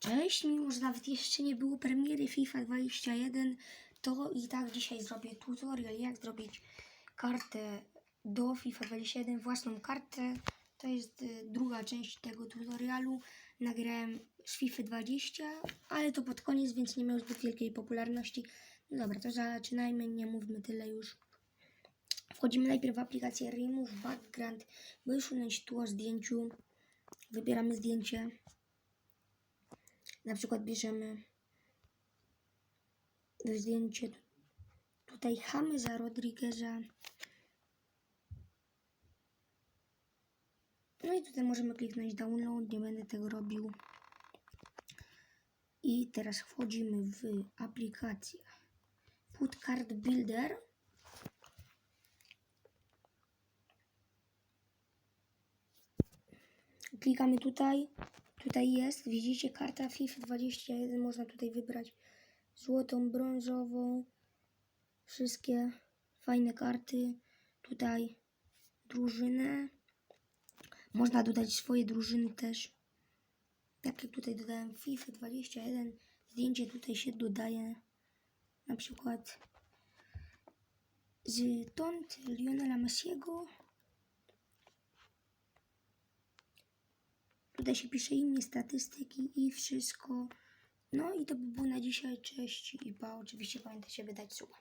Cześć, mimo że nawet jeszcze nie było premiery FIFA 21, to i tak dzisiaj zrobię tutorial, jak zrobić kartę do FIFA 21, własną kartę. To jest y, druga część tego tutorialu. Nagrałem z FIFA 20, ale to pod koniec, więc nie miał zbyt wielkiej popularności. No dobra, to zaczynajmy, nie mówmy tyle już. Wchodzimy najpierw w aplikację Remove Background, by usunąć tło zdjęciu. Wybieramy zdjęcie. Na przykład bierzemy zdjęcie tutaj Hameza Rodrigueza. No i tutaj możemy kliknąć download, nie będę tego robił. I teraz wchodzimy w aplikację Put Card Builder. Klikamy tutaj. Tutaj jest, widzicie, karta FIFA 21. Można tutaj wybrać złotą, brązową. Wszystkie fajne karty. Tutaj drużynę. Można dodać swoje drużyny też. Tak jak tutaj dodałem FIFA 21. Zdjęcie tutaj się dodaje. Na przykład z tont Lionela Messiego. Tutaj się pisze imię, statystyki i wszystko. No i to by było na dzisiaj. Cześć i pa. Oczywiście pamiętajcie wydać suba.